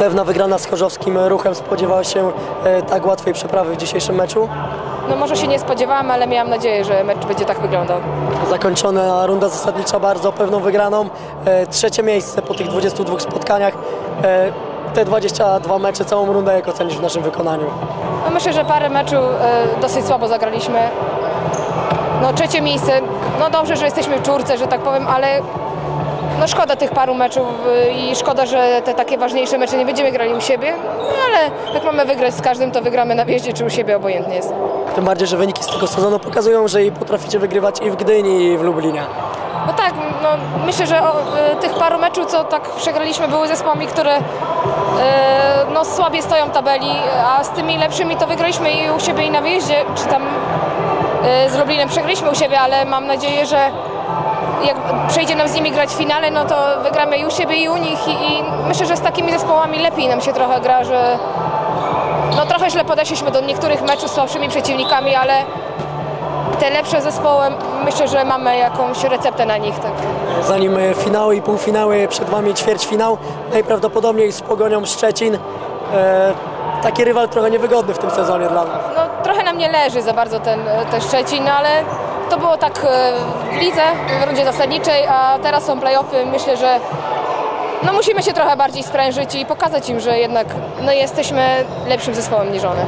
Pewna wygrana z Chorzowskim ruchem spodziewała się e, tak łatwej przeprawy w dzisiejszym meczu. No może się nie spodziewałam, ale miałam nadzieję, że mecz będzie tak wyglądał. Zakończona runda zasadnicza bardzo pewną wygraną. E, Trzecie miejsce po tych 22 spotkaniach. E, Te 22 mecze, całą rundę jak ocenisz w naszym wykonaniu? No myślę, że parę meczów dosyć słabo zagraliśmy. No trzecie miejsce, no dobrze, że jesteśmy w czwórce, że tak powiem, ale no szkoda tych paru meczów e, i szkoda, że te takie ważniejsze mecze nie będziemy grali u siebie, no ale jak mamy wygrać z każdym, to wygramy na wjeździe czy u siebie, obojętnie jest. Tym bardziej, że wyniki z tego sezonu pokazują, że i potraficie wygrywać i w Gdyni, i w Lublinie. No tak, no myślę, że o, e, tych paru meczów, co tak przegraliśmy, były zespołami, które e, no, słabiej stoją w tabeli, a z tymi lepszymi to wygraliśmy i u siebie i na wyjeździe, czy tam e, z Lublinem przegraliśmy u siebie, ale mam nadzieję, że jak przejdzie nam z nimi grać w finale, no to wygramy i u siebie i u nich i, i myślę, że z takimi zespołami lepiej nam się trochę gra, że no trochę źle podeszliśmy do niektórych meczów z słabszymi przeciwnikami, ale te lepsze zespoły, myślę, że mamy jakąś receptę na nich. Tak. Zanim e, finały i półfinały, przed Wami ćwierćfinał, najprawdopodobniej z Pogonią Szczecin. E, taki rywal trochę niewygodny w tym sezonie dla nas. No, trochę nam nie leży za bardzo ten, ten Szczecin, no, ale to było tak e, w lidze, w rundzie zasadniczej, a teraz są playoffy. Myślę, że no, musimy się trochę bardziej sprężyć i pokazać im, że jednak no, jesteśmy lepszym zespołem niż one.